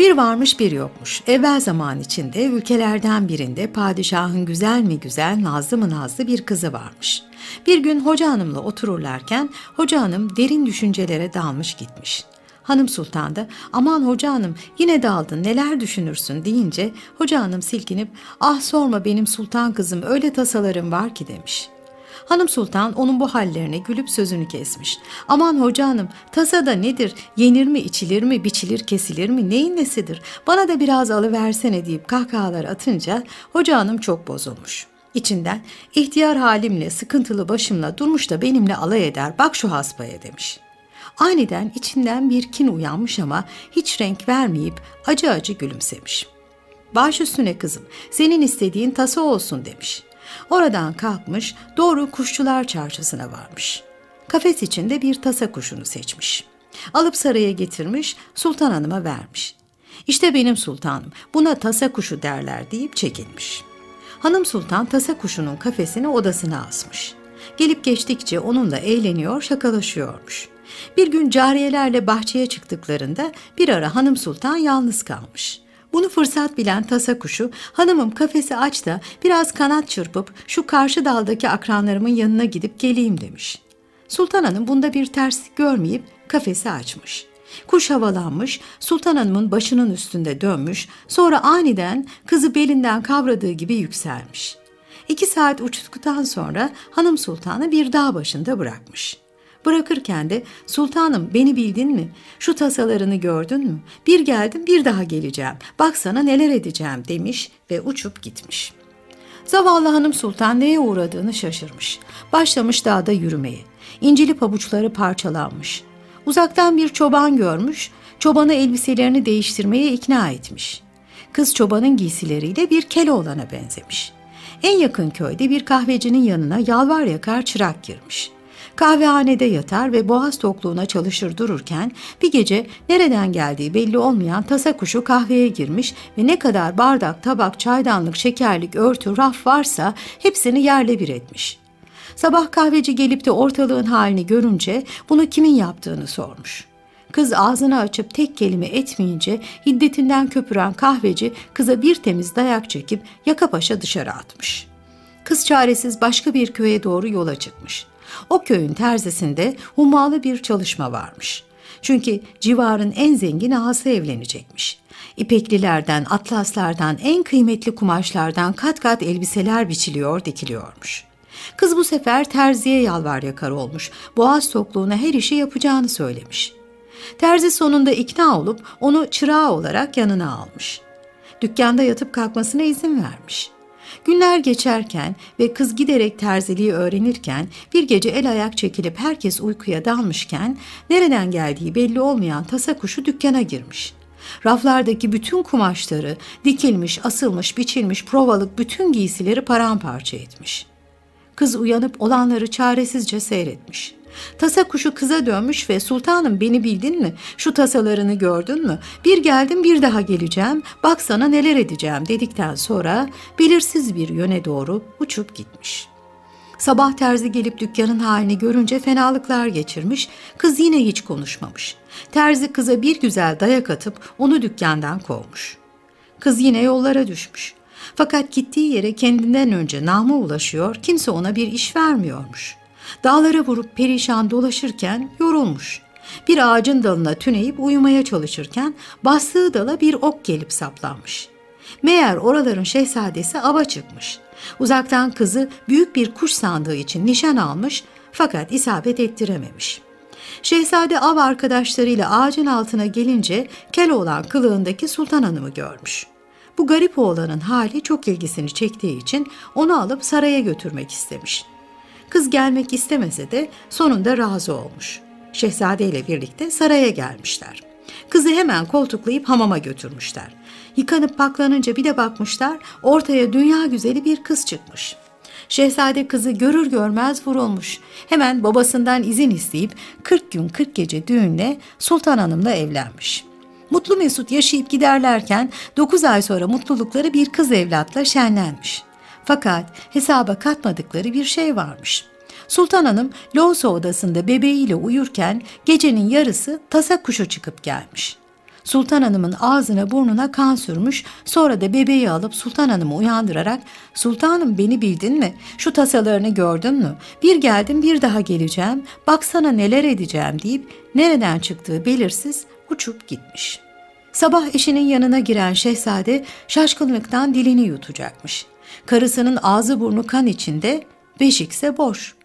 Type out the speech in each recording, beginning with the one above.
Bir varmış bir yokmuş. Evvel zaman içinde ülkelerden birinde padişahın güzel mi güzel, nazlı mı nazlı bir kızı varmış. Bir gün hoca hanımla otururlarken hoca hanım derin düşüncelere dalmış gitmiş. Hanım sultan da aman hoca hanım yine daldın neler düşünürsün deyince hoca hanım silkinip ah sorma benim sultan kızım öyle tasalarım var ki demiş.'' Hanım Sultan onun bu hallerine gülüp sözünü kesmiş. Aman hoca hanım tasada nedir? Yenir mi, içilir mi, biçilir, kesilir mi? Neyin nesidir? Bana da biraz alıversene deyip kahkahalar atınca hoca hanım çok bozulmuş. İçinden ihtiyar halimle, sıkıntılı başımla durmuş da benimle alay eder bak şu hasbaya demiş. Aniden içinden bir kin uyanmış ama hiç renk vermeyip acı acı gülümsemiş. Baş üstüne kızım, senin istediğin tasa olsun demiş.'' Oradan kalkmış doğru kuşçular çarşısına varmış. Kafes içinde bir tasa kuşunu seçmiş. Alıp saraya getirmiş sultan hanıma vermiş. İşte benim sultanım buna tasa kuşu derler deyip çekilmiş. Hanım sultan tasa kuşunun kafesini odasına asmış. Gelip geçtikçe onunla eğleniyor, şakalaşıyormuş. Bir gün cariyelerle bahçeye çıktıklarında bir ara hanım sultan yalnız kalmış. Bunu fırsat bilen tasa kuşu hanımım kafesi aç da biraz kanat çırpıp şu karşı daldaki akranlarımın yanına gidip geleyim demiş. Sultan Hanım bunda bir terslik görmeyip kafesi açmış. Kuş havalanmış, Sultan Hanım'ın başının üstünde dönmüş, sonra aniden kızı belinden kavradığı gibi yükselmiş. İki saat uçtuktan sonra hanım sultanı bir dağ başında bırakmış. Bırakırken de sultanım beni bildin mi? Şu tasalarını gördün mü? Bir geldim bir daha geleceğim. Bak sana neler edeceğim demiş ve uçup gitmiş. Zavallı hanım sultan neye uğradığını şaşırmış. Başlamış dağda yürümeye. İncili pabuçları parçalanmış. Uzaktan bir çoban görmüş, çobanı elbiselerini değiştirmeye ikna etmiş. Kız çobanın giysileriyle bir Keloğlan'a benzemiş. En yakın köyde bir kahvecinin yanına yalvar yakar çırak girmiş.'' Kahvehanede yatar ve boğaz tokluğuna çalışır dururken bir gece nereden geldiği belli olmayan tasa kuşu kahveye girmiş ve ne kadar bardak, tabak, çaydanlık, şekerlik, örtü, raf varsa hepsini yerle bir etmiş. Sabah kahveci gelip de ortalığın halini görünce bunu kimin yaptığını sormuş. Kız ağzını açıp tek kelime etmeyince hiddetinden köpüren kahveci kıza bir temiz dayak çekip yaka paşa dışarı atmış. Kız çaresiz başka bir köye doğru yola çıkmış. O köyün terzisinde hummalı bir çalışma varmış. Çünkü civarın en zengin ağası evlenecekmiş. İpeklilerden, atlaslardan, en kıymetli kumaşlardan kat kat elbiseler biçiliyor, dikiliyormuş. Kız bu sefer terziye yalvar yakar olmuş. Boğaz tokluğuna her işi yapacağını söylemiş. Terzi sonunda ikna olup onu çırağı olarak yanına almış. Dükkanda yatıp kalkmasına izin vermiş. Günler geçerken ve kız giderek terziliği öğrenirken bir gece el ayak çekilip herkes uykuya dalmışken nereden geldiği belli olmayan tasa kuşu dükkana girmiş. Raflardaki bütün kumaşları, dikilmiş, asılmış, biçilmiş, provalık bütün giysileri paramparça etmiş. Kız uyanıp olanları çaresizce seyretmiş.'' Tasa kuşu kıza dönmüş ve sultanım beni bildin mi? Şu tasalarını gördün mü? Bir geldim bir daha geleceğim. Bak sana neler edeceğim dedikten sonra belirsiz bir yöne doğru uçup gitmiş. Sabah terzi gelip dükkanın halini görünce fenalıklar geçirmiş, kız yine hiç konuşmamış. Terzi kıza bir güzel dayak atıp onu dükkandan kovmuş. Kız yine yollara düşmüş. Fakat gittiği yere kendinden önce nama ulaşıyor, kimse ona bir iş vermiyormuş. Dağlara vurup perişan dolaşırken yorulmuş. Bir ağacın dalına tüneyip uyumaya çalışırken bastığı dala bir ok gelip saplanmış. Meğer oraların şehzadesi ava çıkmış. Uzaktan kızı büyük bir kuş sandığı için nişan almış fakat isabet ettirememiş. Şehzade av arkadaşlarıyla ağacın altına gelince Keloğlan kılığındaki Sultan Hanım'ı görmüş. Bu garip oğlanın hali çok ilgisini çektiği için onu alıp saraya götürmek istemiş. Kız gelmek istemese de sonunda razı olmuş. Şehzade ile birlikte saraya gelmişler. Kızı hemen koltuklayıp hamama götürmüşler. Yıkanıp paklanınca bir de bakmışlar ortaya dünya güzeli bir kız çıkmış. Şehzade kızı görür görmez vurulmuş. Hemen babasından izin isteyip 40 gün 40 gece düğünle Sultan Hanım'la evlenmiş. Mutlu mesut yaşayıp giderlerken 9 ay sonra mutlulukları bir kız evlatla şenlenmiş. Fakat hesaba katmadıkları bir şey varmış. Sultan Hanım loğusa odasında bebeğiyle uyurken gecenin yarısı tasa kuşu çıkıp gelmiş. Sultan Hanım'ın ağzına burnuna kan sürmüş, sonra da bebeği alıp Sultan Hanım'ı uyandırarak ''Sultanım beni bildin mi? Şu tasalarını gördün mü? Bir geldim bir daha geleceğim, baksana neler edeceğim.'' deyip nereden çıktığı belirsiz uçup gitmiş. Sabah eşinin yanına giren şehzade şaşkınlıktan dilini yutacakmış. Karısının ağzı burnu kan içinde, beşikse boş.''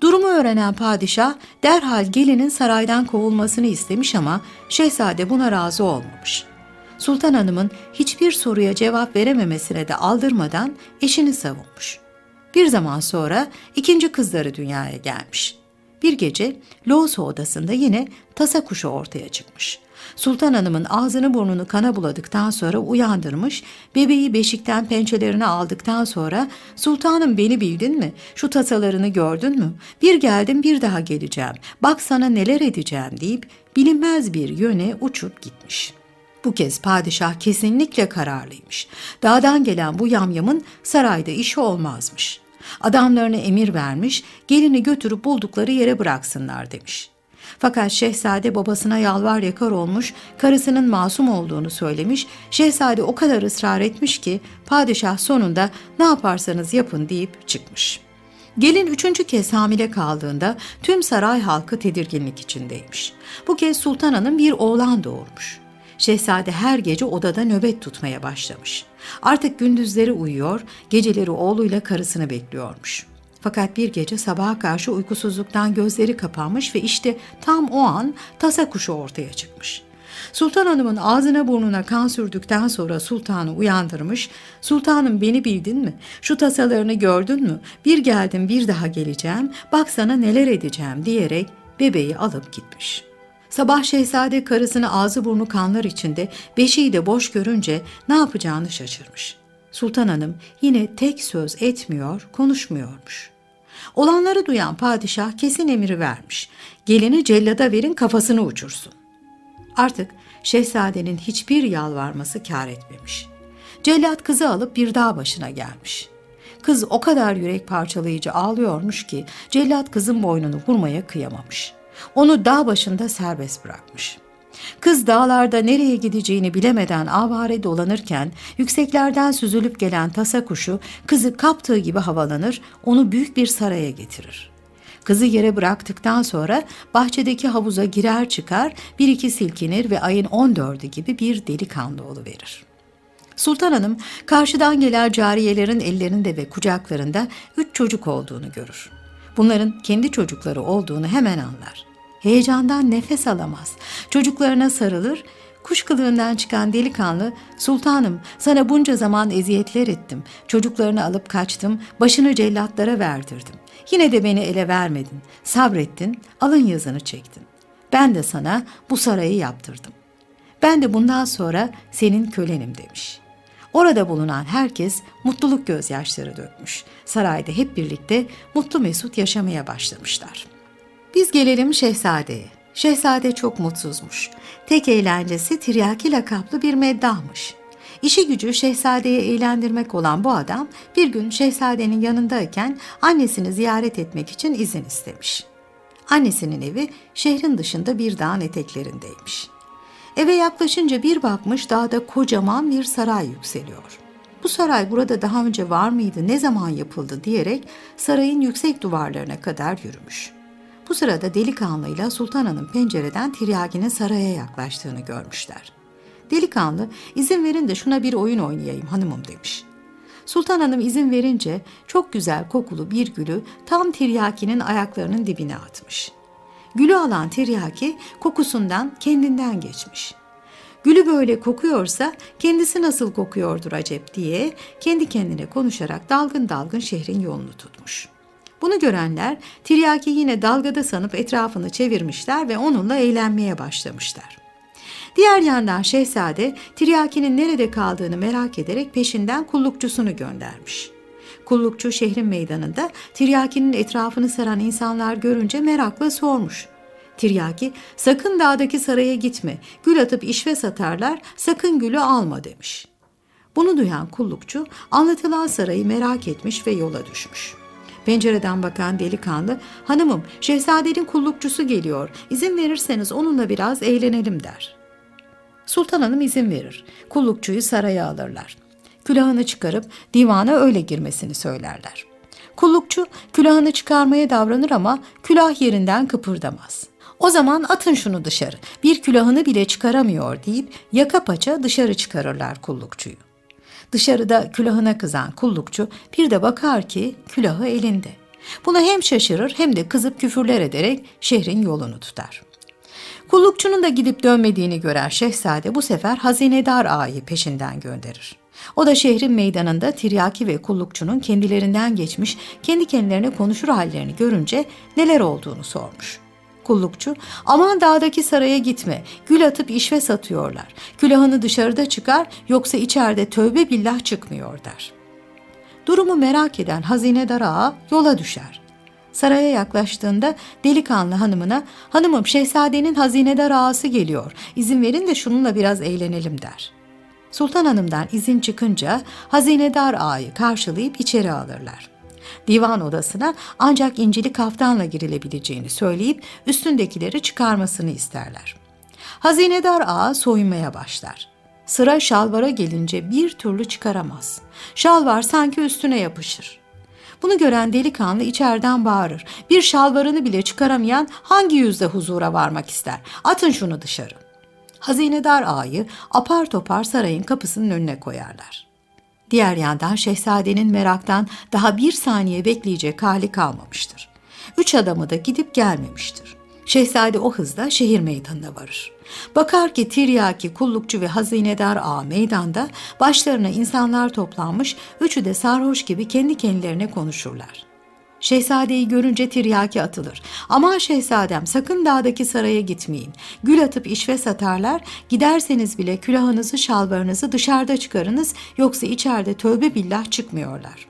Durumu öğrenen padişah derhal gelinin saraydan kovulmasını istemiş ama şehzade buna razı olmamış. Sultan Hanım'ın hiçbir soruya cevap verememesine de aldırmadan eşini savunmuş. Bir zaman sonra ikinci kızları dünyaya gelmiş. Bir gece Loğusa odasında yine tasa kuşu ortaya çıkmış. Sultan Hanım'ın ağzını burnunu kana buladıktan sonra uyandırmış, bebeği beşikten pençelerine aldıktan sonra ''Sultanım beni bildin mi? Şu tasalarını gördün mü? Bir geldim bir daha geleceğim. Bak sana neler edeceğim.'' deyip bilinmez bir yöne uçup gitmiş.'' Bu kez padişah kesinlikle kararlıymış. Dağdan gelen bu yamyamın sarayda işi olmazmış. Adamlarına emir vermiş, gelini götürüp buldukları yere bıraksınlar demiş. Fakat şehzade babasına yalvar yakar olmuş, karısının masum olduğunu söylemiş, şehzade o kadar ısrar etmiş ki padişah sonunda ne yaparsanız yapın deyip çıkmış. Gelin üçüncü kez hamile kaldığında tüm saray halkı tedirginlik içindeymiş. Bu kez Sultan Hanım bir oğlan doğurmuş. Şehzade her gece odada nöbet tutmaya başlamış. Artık gündüzleri uyuyor, geceleri oğluyla karısını bekliyormuş. Fakat bir gece sabaha karşı uykusuzluktan gözleri kapanmış ve işte tam o an tasa kuşu ortaya çıkmış. Sultan Hanım'ın ağzına burnuna kan sürdükten sonra sultanı uyandırmış. Sultanım beni bildin mi? Şu tasalarını gördün mü? Bir geldim bir daha geleceğim. Bak sana neler edeceğim diyerek bebeği alıp gitmiş.'' Sabah şehzade karısını ağzı burnu kanlar içinde, beşiği de boş görünce ne yapacağını şaşırmış. Sultan Hanım yine tek söz etmiyor, konuşmuyormuş. Olanları duyan padişah kesin emri vermiş. Gelini cellada verin kafasını uçursun. Artık şehzadenin hiçbir yalvarması kar etmemiş. Cellat kızı alıp bir dağ başına gelmiş. Kız o kadar yürek parçalayıcı ağlıyormuş ki cellat kızın boynunu vurmaya kıyamamış.'' Onu dağ başında serbest bırakmış. Kız dağlarda nereye gideceğini bilemeden avare dolanırken yükseklerden süzülüp gelen tasa kuşu kızı kaptığı gibi havalanır, onu büyük bir saraya getirir. Kızı yere bıraktıktan sonra bahçedeki havuza girer çıkar, bir iki silkinir ve ayın 14'ü gibi bir delikanlı verir. Sultan Hanım karşıdan gelen cariyelerin ellerinde ve kucaklarında üç çocuk olduğunu görür. Bunların kendi çocukları olduğunu hemen anlar. Heyecandan nefes alamaz. Çocuklarına sarılır, kuş kılığından çıkan delikanlı, ''Sultanım, sana bunca zaman eziyetler ettim. Çocuklarını alıp kaçtım, başını cellatlara verdirdim. Yine de beni ele vermedin. Sabrettin, alın yazını çektin. Ben de sana bu sarayı yaptırdım. Ben de bundan sonra senin kölenim.'' demiş.'' Orada bulunan herkes mutluluk gözyaşları dökmüş. Sarayda hep birlikte mutlu mesut yaşamaya başlamışlar.'' Biz gelelim şehzadeye. Şehzade çok mutsuzmuş. Tek eğlencesi tiryaki lakaplı bir meddahmış. İşi gücü şehzadeyi eğlendirmek olan bu adam bir gün şehzadenin yanındayken annesini ziyaret etmek için izin istemiş. Annesinin evi şehrin dışında bir dağın eteklerindeymiş. Eve yaklaşınca bir bakmış dağda kocaman bir saray yükseliyor. Bu saray burada daha önce var mıydı, ne zaman yapıldı diyerek sarayın yüksek duvarlarına kadar yürümüş.'' Bu sırada delikanlıyla Sultan Hanım pencereden Tiryaki'nin saraya yaklaştığını görmüşler. Delikanlı izin verin de şuna bir oyun oynayayım hanımım demiş. Sultan Hanım izin verince çok güzel kokulu bir gülü tam Tiryaki'nin ayaklarının dibine atmış. Gülü alan Tiryaki kokusundan kendinden geçmiş. Gülü böyle kokuyorsa kendisi nasıl kokuyordur acep diye kendi kendine konuşarak dalgın dalgın şehrin yolunu tutmuş.'' Bunu görenler Tiryaki yine dalgada sanıp etrafını çevirmişler ve onunla eğlenmeye başlamışlar. Diğer yandan şehzade Tiryaki'nin nerede kaldığını merak ederek peşinden kullukçusunu göndermiş. Kullukçu şehrin meydanında Tiryaki'nin etrafını saran insanlar görünce merakla sormuş. Tiryaki sakın dağdaki saraya gitme, gül atıp işve satarlar, sakın gülü alma demiş. Bunu duyan kullukçu anlatılan sarayı merak etmiş ve yola düşmüş.'' Pencereden bakan delikanlı, hanımım şehzadenin kullukçusu geliyor, izin verirseniz onunla biraz eğlenelim der. Sultan Hanım izin verir. Kullukçuyu saraya alırlar. Külahını çıkarıp divana öyle girmesini söylerler. Kullukçu külahını çıkarmaya davranır ama külah yerinden kıpırdamaz. O zaman atın şunu dışarı. Bir külahını bile çıkaramıyor deyip yaka paça dışarı çıkarırlar kullukçuyu. Dışarıda külahına kızan kullukçu bir de bakar ki külahı elinde. Buna hem şaşırır hem de kızıp küfürler ederek şehrin yolunu tutar. Kullukçunun da gidip dönmediğini gören şehzade bu sefer hazinedar ağayı peşinden gönderir. O da şehrin meydanında tiryaki ve kullukçunun kendilerinden geçmiş, kendi kendilerine konuşur hallerini görünce neler olduğunu sormuş. Kullukçu, aman dağdaki saraya gitme, gül atıp işve satıyorlar. Külahını dışarıda çıkar yoksa içeride tövbe billah çıkmıyor der. Durumu merak eden hazinedar ağa yola düşer. Saraya yaklaştığında delikanlı hanımına hanımım şehzadenin hazinedar ağası geliyor izin verin de şununla biraz eğlenelim der. Sultan Hanım'dan izin çıkınca hazinedar ağayı karşılayıp içeri alırlar. Divan odasına ancak incili kaftanla girilebileceğini söyleyip üstündekileri çıkarmasını isterler. Hazinedar ağa soyunmaya başlar. Sıra şalvara gelince bir türlü çıkaramaz. Şalvar sanki üstüne yapışır. Bunu gören delikanlı içeriden bağırır. Bir şalvarını bile çıkaramayan hangi yüzde huzura varmak ister? Atın şunu dışarı. Hazinedar ağayı apar topar sarayın kapısının önüne koyarlar. Diğer yandan şehzadenin meraktan daha bir saniye bekleyecek hali kalmamıştır. Üç adamı da gidip gelmemiştir. Şehzade o hızla şehir meydanına varır. Bakar ki tiryaki, kullukçu ve hazinedar ağa meydanda başlarına insanlar toplanmış, üçü de sarhoş gibi kendi kendilerine konuşurlar. Şehzadeyi görünce tiryaki atılır. Aman şehzadem sakın dağdaki saraya gitmeyin. Gül atıp işve satarlar. Giderseniz bile külahınızı şalvarınızı dışarıda çıkarınız yoksa içeride tövbe billah çıkmıyorlar.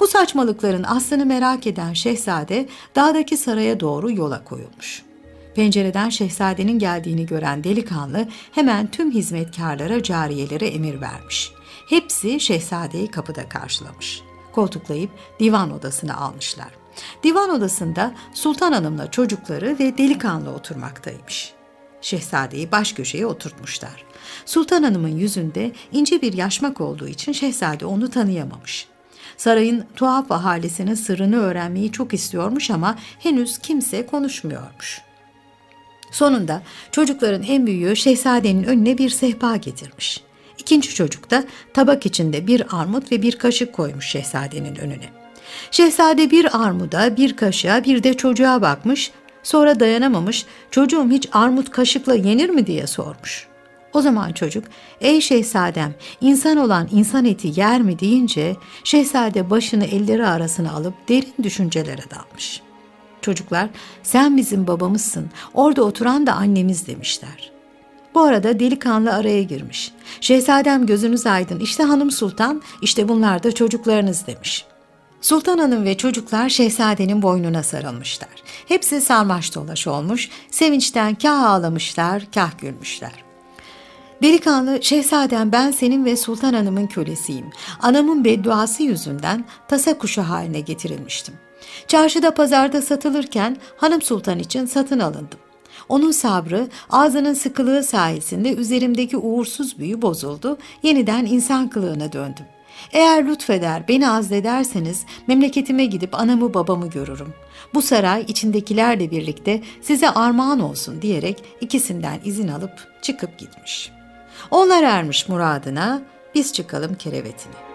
Bu saçmalıkların aslını merak eden şehzade dağdaki saraya doğru yola koyulmuş. Pencereden şehzadenin geldiğini gören delikanlı hemen tüm hizmetkarlara cariyelere emir vermiş. Hepsi şehzadeyi kapıda karşılamış.'' Koltuklayıp divan odasına almışlar. Divan odasında Sultan Hanım'la çocukları ve delikanlı oturmaktaymış. Şehzadeyi baş köşeye oturtmuşlar. Sultan Hanım'ın yüzünde ince bir yaşmak olduğu için şehzade onu tanıyamamış. Sarayın tuhaf ahalisinin sırrını öğrenmeyi çok istiyormuş ama henüz kimse konuşmuyormuş. Sonunda çocukların en büyüğü şehzadenin önüne bir sehpa getirmiş. İkinci çocuk da tabak içinde bir armut ve bir kaşık koymuş şehzadenin önüne. Şehzade bir armuda, bir kaşığa, bir de çocuğa bakmış, sonra dayanamamış, çocuğum hiç armut kaşıkla yenir mi diye sormuş. O zaman çocuk, ey şehzadem, insan olan insan eti yer mi deyince, şehzade başını elleri arasına alıp derin düşüncelere dalmış. Çocuklar, sen bizim babamızsın, orada oturan da annemiz demişler. Bu arada delikanlı araya girmiş. Şehzadem gözünüz aydın, işte hanım sultan, işte bunlar da çocuklarınız demiş. Sultan Hanım ve çocuklar şehzadenin boynuna sarılmışlar. Hepsi sarmaş dolaş olmuş, sevinçten kah ağlamışlar, kah gülmüşler. Delikanlı, şehzadem ben senin ve Sultan Hanım'ın kölesiyim. Anamın bedduası yüzünden tasa kuşu haline getirilmiştim. Çarşıda pazarda satılırken hanım sultan için satın alındım. Onun sabrı, ağzının sıkılığı sayesinde üzerimdeki uğursuz büyü bozuldu, yeniden insan kılığına döndüm. Eğer lütfeder, beni azlederseniz memleketime gidip anamı babamı görürüm. Bu saray içindekilerle birlikte size armağan olsun diyerek ikisinden izin alıp çıkıp gitmiş. Onlar ermiş muradına, biz çıkalım kerevetine.''